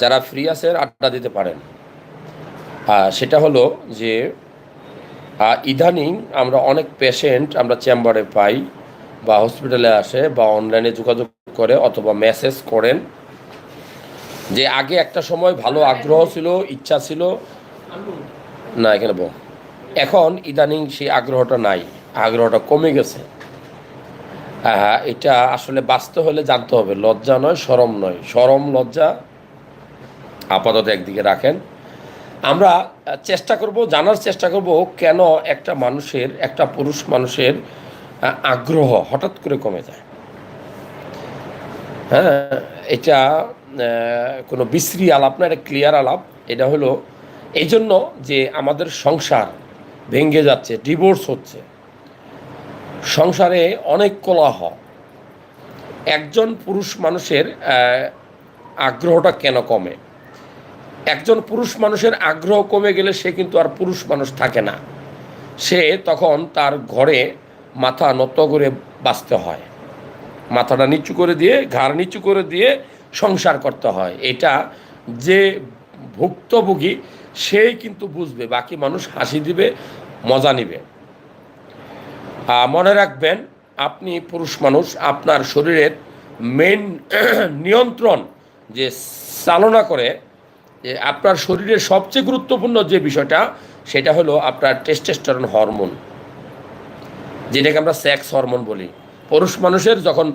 যারা ফ্রি আছে আড্ডা দিতে পারেন। সেটা হলো যে ইদানিং আমরা অনেক পেশেন্ট আমরা চেম্বারে পাই বা হসপিটালে আসে বা অনলাইনে যোগাযোগ করে অথবা মেসেজ করেন যে, আগে একটা সময় ভালো আগ্রহ ছিল, ইচ্ছা ছিল। না, এখানে বল। এখন ইদানিং সেই আগ্রহটা নাই, আগ্রহটা কমে গেছে। হ্যাঁ এটা আসলে বাঁচতে হলে জানতে হবে, লজ্জা নয় সরম নয়। সরম লজ্জা আপাতত একদিকে রাখেন। আমরা চেষ্টা করব, জানার চেষ্টা করব কেন একটা মানুষের, একটা পুরুষ মানুষের আগ্রহ হঠাৎ করে কমে যায়। হ্যাঁ এটা কোনো বিশ্রী আলাপ না, এটা ক্লিয়ার আলাপ। এটা হলো এই জন্য যে আমাদের সংসার ভেঙে যাচ্ছে ডিভোর্স হচ্ছে, সংসারে অনেক কোলাহ একজন পুরুষ মানুষের আগ্রহটা কেন কমে? একজন পুরুষ মানুষের আগ্রহ কমে গেলে সে কিন্তু আর পুরুষ মানুষ থাকে না। সে তখন তার ঘরে মাথা নত করে বাঁচতে হয়। মাথাটা নিচু করে দিয়ে, ঘাড় নিচু করে দিয়ে সংসার করতে হয়। এটা যে ভুক্তভোগী, সেই কিন্তু বুঝবে, বাকি মানুষ হাসি দিবে, মজা নিবে। মনে রাখবেন, আপনি পুরুষ মানুষ, আপনার শরীরের মেন নিয়ন্ত্রণ যে চালনা করে যে আপনার শরীরের সবচেয়ে গুরুত্বপূর্ণ যে বিষয়টা, সেটা হলো আপনার টেস্টেস্টরন হরমোন যেটাকে আমরা সেক্স হরমোন বলি। পুরুষ মানুষের যখন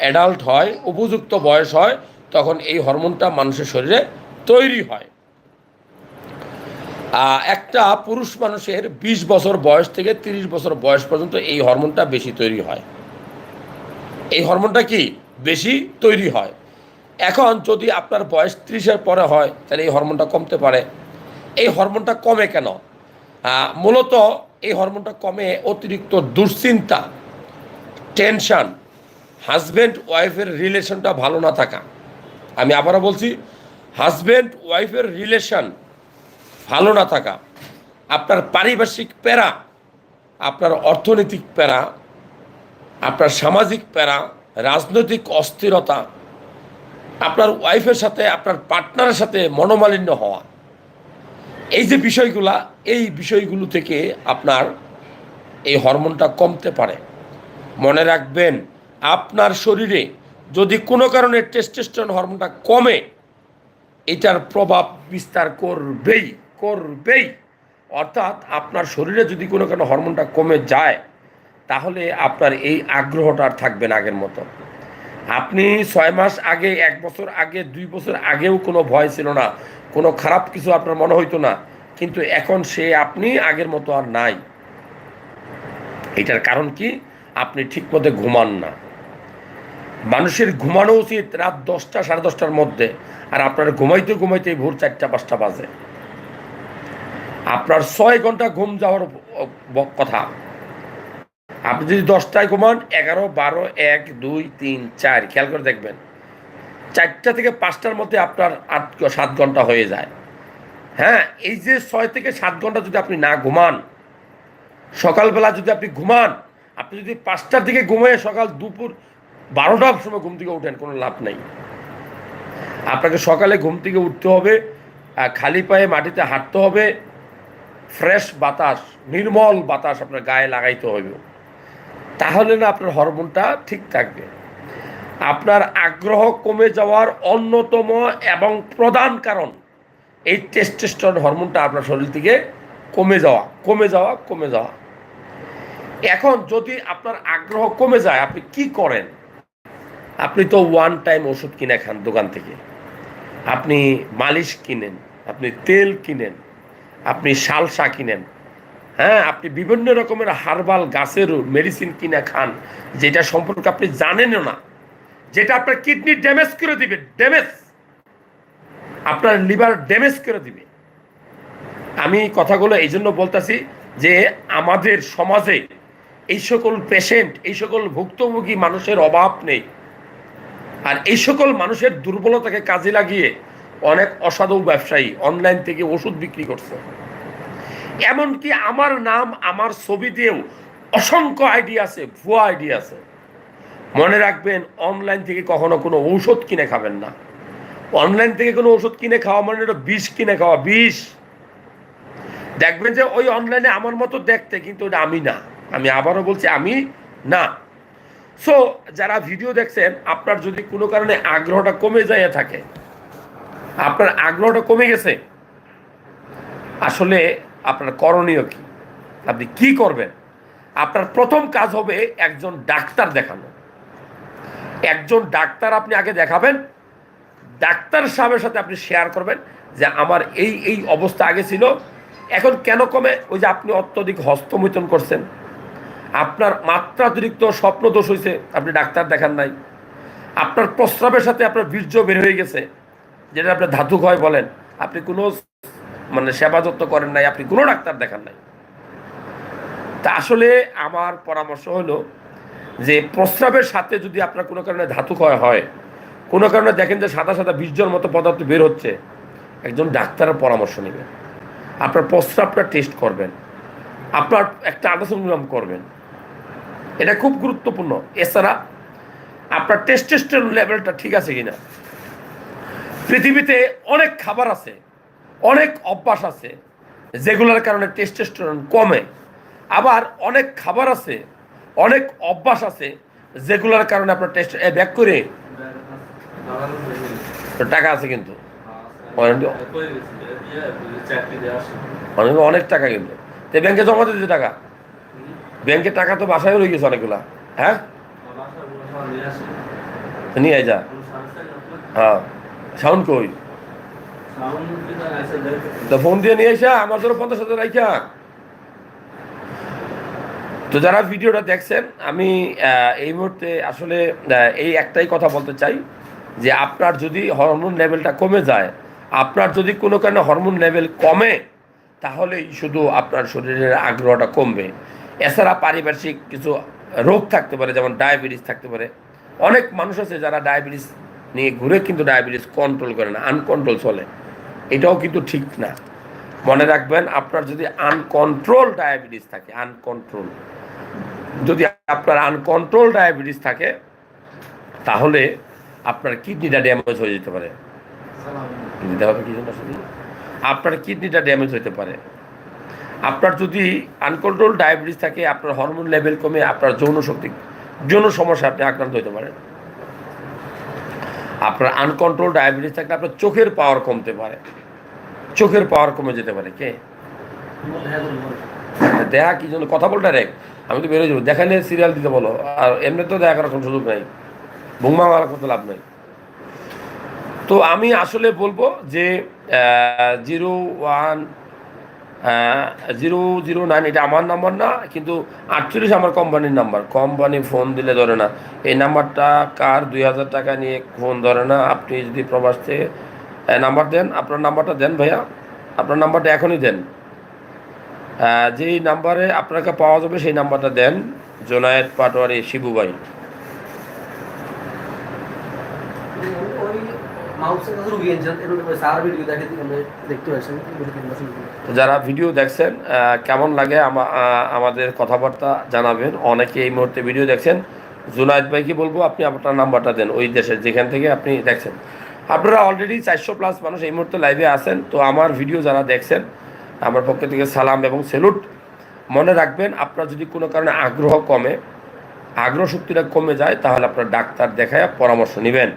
অ্যাডাল্ট হয়, উপযুক্ত বয়স হয়, তখন এই হরমোনটা মানুষের শরীরে তৈরি হয়। একটা পুরুষ মানুষের ২০ বছর বয়স থেকে ৩০ বছর বয়স পর্যন্ত এই হরমোনটা বেশি তৈরি হয়। এই হরমোনটা কি? বেশি তৈরি হয়। এখন যদি আপনার বয়স ত্রিশের পরে হয়, তাহলে এই হরমোনটা কমতে পারে। এই হরমোনটা কমে কেন? মূলত এই হরমোনটা কমে অতিরিক্ত দুশ্চিন্তা, টেনশান হাজব্যান্ড ওয়াইফের রিলেশনটা ভালো না থাকা। আমি আবারও বলছি হাজব্যান্ড ওয়াইফের রিলেশন ভালো না থাকা। আপনার পারিপার্শ্বিক প্যারা, আপনার অর্থনৈতিক প্যারা, আপনার সামাজিক প্যারা, রাজনৈতিক অস্থিরতা আপনার ওয়াইফের সাথে, আপনার পার্টনারের সাথে মনোমালিন্য হওয়া। এই যে বিষয়গুলা, এই বিষয়গুলো থেকে আপনার এই হরমোনটা কমতে পারে। মনে রাখবেন, আপনার শরীরে যদি কোনো কারণে টেস্টোস্টেরন হরমোনটা কমে, এটার প্রভাব বিস্তার করবেই করবেই। অর্থাৎ আপনার শরীরে যদি কোনো কারণে হরমোনটা কমে যায়, তাহলে আপনার এই আগ্রহটা আর থাকবে না আগের মতো। আপনি ছয় মাস আগে, এক বছর আগে, দুই বছর আগেও কোনো ভয় ছিল না। কোনো খারাপ কিছু আপনার মনে হইতো না। কিন্তু এখন সে আপনি আগের মতো আর নাই। এটার কারণ কি? আপনি ঠিক মতো ঘুমান না। মানুষের ঘুমানো উচিত রাত দশটা, সাড়ে দশটার মধ্যে। আর আপনার ঘুমাইতে ঘুমাইতে ভোর চারটা, পাঁচটা বাজে। আপনার ছয় ঘণ্টা ঘুম যাওয়ার কথা। আপনি যদি দশটায় ঘুমান, এগারো, বারো, এক, দুই, তিন, চার, খেয়াল করে দেখবেন, চারটা থেকে পাঁচটার মধ্যে আপনার আট, সাত ঘণ্টা হয়ে যায়। হ্যাঁ এই যে ছয় থেকে সাত ঘণ্টা যদি আপনি না ঘুমান, সকালবেলা যদি আপনি ঘুমান, আপনি যদি পাঁচটার দিকে ঘুমিয়ে সকাল দুপুর বারোটার সময় ঘুম থেকে ওঠেন কোনো লাভ নেই। আপনাকে সকালে ঘুম থেকে উঠতে হবে খালি পায়ে মাটিতে হাঁটতে হবে, ফ্রেশ বাতাস, নির্মল বাতাস আপনার গায়ে লাগাইতে হবে। তাহলে না আপনার হরমোনটা ঠিক থাকবে। আপনার আগ্রহ কমে যাওয়ার অন্যতম এবং প্রধান কারণ এই টেস্টেস্টন হরমোনটা আপনার শরীর থেকে কমে যাওয়া কমে যাওয়া কমে যাওয়া। এখন যদি আপনার আগ্রহ কমে যায়, আপনি কি করেন? আপনি তো ওয়ান টাইম ওষুধ কিনে খান দোকান থেকে। আপনি মালিশ কিনেন, আপনি তেল কিনেন, আপনি শালসা কিনেন হ্যাঁ আপনি বিভিন্ন রকমের হার্বাল গাছের মেডিসিন কিনে খান, যেটা সম্পর্কে আপনি জানেনও না, যেটা আপনার কিডনি ড্যামেজ করে দিবে ড্যামেজ আপনার লিভার ড্যামেজ করে দিবে। আমি কথাগুলো এই জন্য বলতেছি যে আমাদের সমাজে এই সকল পেশেন্ট এই সকল ভুক্তভোগী মানুষের অভাব নেই। আর এই সকল মানুষের দুর্বলতাকে কাজে লাগিয়ে অনেক অসাধু ব্যবসায়ী অনলাইন থেকে ওষুধ বিক্রি করছে। এমনকি আমার নাম, আমার ছবি দিয়েও অসংখ্য আইডি আছে, ভুয়া আইডি আছে। মনে রাখবেন অনলাইন থেকে কখনো কোনো ঔষধ কিনে খাবেন না। অনলাইন থেকে কোনো ওষুধ কিনে খাওয়া মানে এটা বিষ কিনে খাওয়া, বিষ। দেখবেন যে ওই অনলাইনে আমার মতো দেখতে কিন্তু ওটা আমি না। আমি আবারও বলছি, আমি না। সো যারা ভিডিও দেখছেন, আপনার যদি কোনো কারণে আগ্রহটা কমে যায় থাকে, আপনার আগ্রহটা কমে গেছে, আসলে আপনার করণীয় কি? আপনি কি করবেন? আপনার প্রথম কাজ হবে একজন ডাক্তার দেখানো। একজন ডাক্তার আপনি আগে দেখাবেন ডাক্তার সাহেবের সাথে আপনি শেয়ার করবেন যে আমার এই এই অবস্থা আগে ছিল, এখন কেন কমে? ওই যে আপনি অত্যধিক হস্তমৈথন করছেন। আপনার মাত্রাতিরিক্ত স্বপ্ন দোষ হয়েছে আপনি ডাক্তার দেখান নাই। আপনার প্রস্রাবের সাথে আপনার বীর্য বের হয়ে গেছে, যেটা আপনি ধাতু হয় বলেন। আপনি কোনো মানে সেবা যত্ন করেন নাই, আপনি কোনো ডাক্তার দেখান নাই। তা আসলে আমার পরামর্শ হলো যে প্রস্রাবের সাথে যদি আপনার কোনো কারণে ধাতু ক্ষয় হয়, কোনো কারণে দেখেন যে সাদা সাদা বীর্যর মতো পদার্থ বের হচ্ছে, একজন ডাক্তারের পরামর্শ নেবেন। আপনার প্রস্রাবটা টেস্ট করবেন, আপনার একটা আল্ট্রাসাউন্ড করবেন। এটা খুব গুরুত্বপূর্ণ। এছাড়া আপনার টেস্টেস্টের লেভেলটা ঠিক আছে কিনা? পৃথিবীতে অনেক খাবার আছে অনেক অভ্যাস আছে, যেগুলোর কারণে টেস্টেস্টোরন কমে। আবার অনেক খাবার আছে, অনেক অভ্যাস আছে, যেগুলোর কারণে আপনার টেস্ট ব্যাক করে। টাকা আছে কিন্তু। অনেক টাকা কিন্তু। তো ব্যাংকে জমা দিতে টাকা? ব্যাংকে টাকা তো বাসায় রয়ে গেছে অনেকগুলা। হ্যাঁ? নিয়ে যা। হ্যাঁ। সাউন্ড কই? তো ফোন দিয়ে নিয়ে আসা আমার ধরো পঞ্চাশ হাজার রাইখা। তো যারা ভিডিওটা দেখছেন, আমি এই মুহূর্তে আসলে এই একটাই কথা বলতে চাই যে আপনার যদি হরমোন লেভেলটা কমে যায়, আপনার যদি কোনো কারণে হরমোন লেভেল কমে, তাহলেই শুধু আপনার শরীরের আগ্রহটা কমবে। এছাড়া পারিপার্শ্বিক কিছু রোগ থাকতে পারে, যেমন ডায়াবেটিস থাকতে পারে। অনেক মানুষ আছে যারা ডায়াবেটিস নিয়ে ঘুরে কিন্তু ডায়াবেটিস কন্ট্রোল করে না আনকন্ট্রোল চলে। এটাও কিন্তু ঠিক না। মনে রাখবেন, আপনার যদি আনকন্ট্রোল ডায়াবেটিস থাকে আনকন্ট্রোল যদি আপনার আনকন্ট্রোল ডায়াবেটিস থাকে, তাহলে আপনার কিডনিটা ড্যামেজ হয়ে যেতে পারে। আপনার কিডনিটা ড্যামেজ হতে পারে। আপনার যদি আনকন্ট্রোল ডায়াবেটিস থাকে, আপনার হরমোন লেভেল কমে, আপনার যৌন শক্তি, যৌন সমস্যা আপনি আক্রান্ত হতে পারেন। আপনার আনকন্ট্রোল ডায়াবেটিস থাকলে আপনার চোখের পাওয়ার কমতে পারে। চোখের পাওয়ার কমে যেতে পারে, কে? দেখা কি জন্য? কথা বলটা রে আমি তো বেরোয় যাব। দেখালে সিরিয়াল দিতে বলো। আর এমনি তো দেখা করার কোনো সুযোগ নাই। বুংমা মারা করতে লাভ নাই। তো আমি আসলে বলব যে zero one zero zero nine, এটা আমার নাম্বার না, কিন্তু আটচল্লিশ আমার কোম্পানির নাম্বার কোম্পানি ফোন দিলে ধরে না। এই নাম্বারটা কার? দুই হাজার টাকা নিয়ে ফোন ধরে না। আপনি যদি প্রবাস থেকে নাম্বার দেন, আপনার নাম্বারটা দেন ভাইয়া। আপনার নাম্বারটা এখনই দেন। যেই নাম্বারে আপনাকে পাওয়া যাবে, সেই নাম্বারটা দেন। জোনায়েত পাটোয়ারি শিবু যারা ভিডিও দেখছেন কেমন লাগে আমাদের কথাবার্তা জানাবেন? অনেকে এই মুহূর্তে ভিডিও দেখছেন। জুনায়দ ভাইকে বলব, আপনি আপনার নাম্বারটা দেন ওই দেশের যেখান থেকে আপনি দেখছেন। আপনারা অলরেডি চারশো প্লাস মানুষ এই মুহূর্তে লাইভে আছেন। তো আমার ভিডিও যারা দেখছেন, আমার পক্ষ থেকে সালাম এবং সেলুট মনে রাখবেন, আপনার যদি কোনো কারণে আগ্রহ কমে, আগ্রহ শক্তিটা কমে যায়, তাহলে আপনার ডাক্তার দেখায় পরামর্শ নেবেন।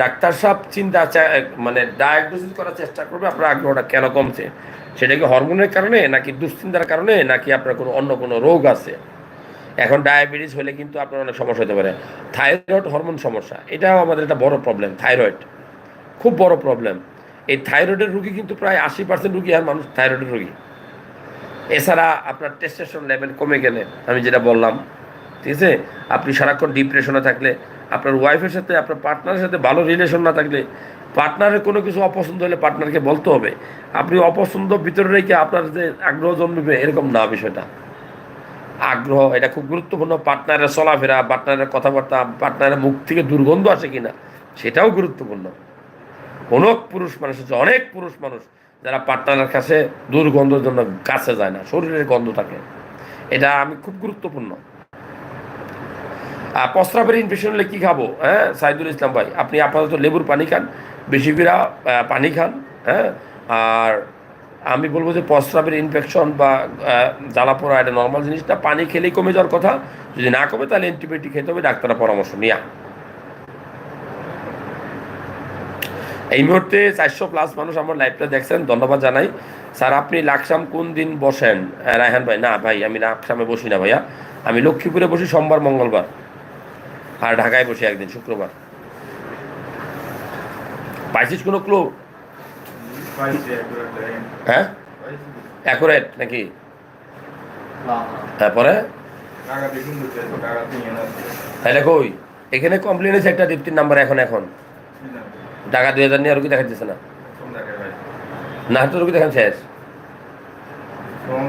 ডাক্তার সাহেব চিন্তা মানে ডায়াগনোসিস করার চেষ্টা করবে, আপনার আগ্রহটা কেন কমছে? সেটা কি হরমোনের কারণে, নাকি দুশ্চিন্তার কারণে, নাকি আপনার কোনো অন্য কোনো রোগ আছে? এখন ডায়াবেটিস হলে কিন্তু আপনার অনেক সমস্যা হতে পারে। থাইরয়েড হরমোন সমস্যা, এটাও আমাদের একটা বড় প্রবলেম থাইরয়েড খুব বড় প্রবলেম এই থাইরয়েডের রুগী কিন্তু প্রায় আশি পার্সেন্ট রুগী, আর মানুষ থাইরয়েডের রুগী। এছাড়া আপনার টেস্টেশন লেভেল কমে গেলে, আমি যেটা বললাম, ঠিক আছে? আপনি সারাক্ষণ ডিপ্রেশনে থাকলে আপনার ওয়াইফের সাথে, আপনার পার্টনারের সাথে ভালো রিলেশন না থাকলে পার্টনারের কোনো কিছু অপছন্দ হলে পার্টনারকে বলতে হবে। আপনি অপছন্দ ভিতরে রেখে আপনার যে আগ্রহ জন্মবে, এরকম না বিষয়টা। আগ্রহ, এটা খুব গুরুত্বপূর্ণ। পার্টনারের চলাফেরা পার্টনারের কথাবার্তা পার্টনারের মুখ থেকে দুর্গন্ধ আসে কিনা, সেটাও গুরুত্বপূর্ণ। অনেক পুরুষ মানুষ আছে, অনেক পুরুষ মানুষ যারা পার্টনারের কাছে দুর্গন্ধের জন্য কাছে যায় না, শরীরের গন্ধ থাকে। এটা আমি খুব গুরুত্বপূর্ণ। প্রস্রাবের ইনফেকশন হলে কী খাব? হ্যাঁ সাইদুল ইসলাম ভাই আপনি আপাতত লেবুর পানি খান বেশি করে পানি খান হ্যাঁ আর আমি বলব যে প্রস্রাবের ইনফেকশন বা আহ, জ্বালা পোড়া এটা নর্মাল জিনিসটা পানি খেলেই কমে যাওয়ার কথা যদি না কমে তাহলে অ্যান্টিবায়োটিক খেতে হবে ডাক্তারের পরামর্শ নিয়া। এই মুহূর্তে চারশো প্লাস মানুষ আমার লাইভটা দেখছেন ধন্যবাদ জানাই। স্যার আপনি লাকসাম কোন দিন বসেন? রায়হান ভাই না ভাই আমি লাকসামে বসি না ভাইয়া। আমি লক্ষ্মীপুরে বসি সোমবার মঙ্গলবার। আর ঢাকায় বসে একদিন শুক্রবার। পাইছিস কোনো ক্লো হ্যাঁ? অ্যাকুরেট নাকি? তারপরে? তাহলে কই? এখানে কমপ্লেন আছে একটা দীপ্তির নাম্বার এখন এখন। টাকা দুই হাজার নিয়ে আর কি দেখা যাচ্ছে না না তো রুগী দেখান শেষ। কম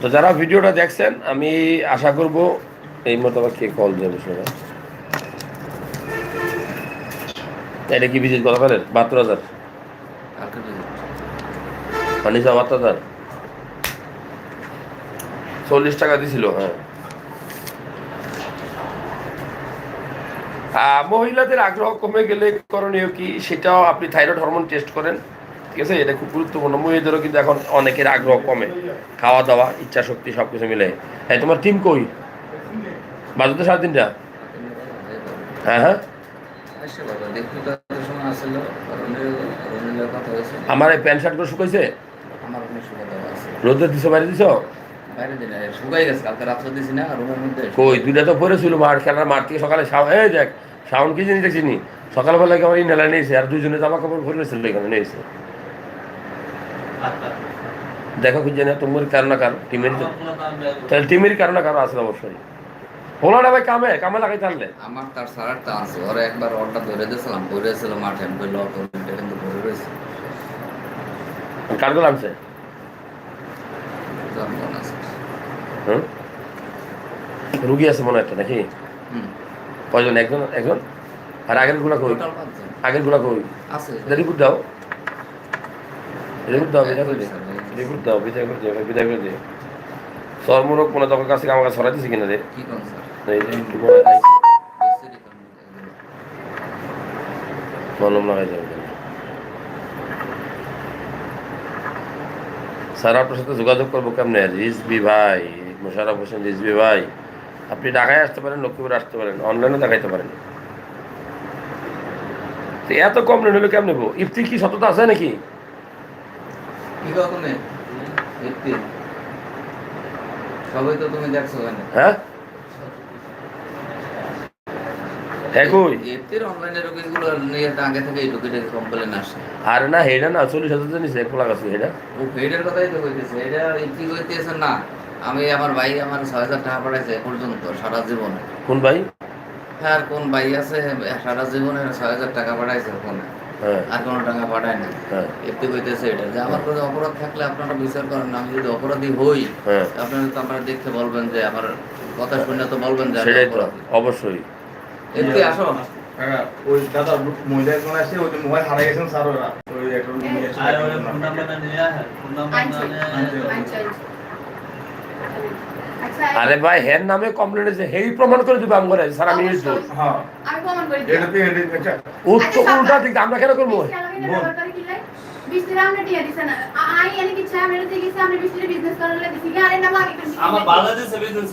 তো যারা ভিডিওটা দেখছেন আমি আশা করব এই মতো আবার কে কল দেবে শুনে এটা কি বিজিত গতকালের বাহাত্তর হাজার? মানিসা বাহাত্তর হাজার? চল্লিশ টাকা দিছিল হ্যাঁ। মহিলাদের আগ্রহ কমে গেলে করণীয় কি? সেটাও আপনি থাইরয়েড হরমোন টেস্ট করেন। ঠিক আছে? এটা খুব গুরুত্বপূর্ণ। মহিলাদেরও কিন্তু এখন অনেকের আগ্রহ কমে। খাওয়া দাওয়া ইচ্ছা শক্তি সব কিছু মিলে। হ্যাঁ তোমার টিম কই? বাজে সাড়ে তিনটা। হ্যাঁ হ্যাঁ। আমার এই প্যান্ট শার্টগুলো শুকাইছে? রোদে দিছো বাইরে দিছো? কই দুইটা তো পরেছিল মার খেলার মার থেকে সকালে এই দেখ সাউন্ড কি জিনিস দেখছিনি সকালবেলা আমার ইনহেলার নিয়েছে আর দুজনে জামা কাপড় ভরে ছিল এখানে নিয়েছে। দেখো কি জানি তোমার কারও না কারও টিমের তাহলে টিমের কারও না কারও আছে অবশ্যই। হলো না ভাই কামে কামে লাগাই তাহলে। আমার তার সারাটা আছে ওরা একবার অর্ডার ধরে দিয়েছিলাম ধরে ছিল মাঠে আমি বলল কিন্তু ধরে রয়েছে কারগুলো আনছে? জনগণ আছে হুম। রুগী আছে মনে হয় একটা নাকি? কয়জন? একজন? একজন? আর আগেরগুলা কই? আগেরগুলা কই? আছে। রিপোর্ট দাও। রিপোর্ট দাও বিদায় করে দে। রিপোর্ট দাও বিদায় করে দে বিদায় করে দে। সর্বরোগ মনে তোর কাছে আমার কাছে সরাইতেছি কিনা রে? হয় মলম লাগাই যাবে স্যার আপনার সাথে যোগাযোগ করব কেমনে? রিজবি ভাই। মোশারফ হোসেন রিজবি ভাই আপনি ঢাকায় আসতে পারেন লক্ষ্মীপুরে আসতে পারেন অনলাইনে দেখাইতে পারেন। তো এত কম রেট হলে কেমন নেব ইফতি কি সততা আছে নাকি? সবাই তো তুমি দেখছ হ্যাঁ? আর না হেডা না চল্লিশ হাজার জানিস এক লাখ আছে হেডা। ও ফেডের কথাই তো কইতেছে এটা এফটি কইতেছে না। আমি আমার ভাই আমার ছয় হাজার টাকা পাঠাইছে এ পর্যন্ত সারা জীবনে। কোন ভাই? হ্যাঁ কোন ভাই আছে সারা জীবনে ছয় হাজার টাকা পাঠাইছে ফোনে। হ্যাঁ। আর কোনো টাকা পাঠায় না হ্যাঁ। কইতেছে এটা যে আমার কোনো অপরাধ থাকলে আপনারা বিচার করেন আমি যদি অপরাধী হই হ্যাঁ। আপনারা তো আপনারা দেখতে বলবেন যে আমার কথা শুনে তো বলবেন যে অবশ্যই। এফটি আসো। ওই দাদা মহিলা একজন ওই মোবাইল হারাই গেছেন স্যার ওরা ওই একটা আর আচ্ছা আরে ভাই হের নামে কমপ্লেন আছে হেই প্রমাণ করে দিবে আমি করে স্যার আমি হ্যাঁ। আমি প্রমাণ করে এটা তো আচ্ছা। উত্তর উল্টা দিক আমরা কেন করব? বিস্তিরা আমরা দিয়ে দিছেন আই এনে কিছু আমরা দিয়ে গেছি আমরা বিস্তিরা বিজনেস করার লাগে দিছি। আরে না আগে করে আমার বাংলাদেশে বিজনেস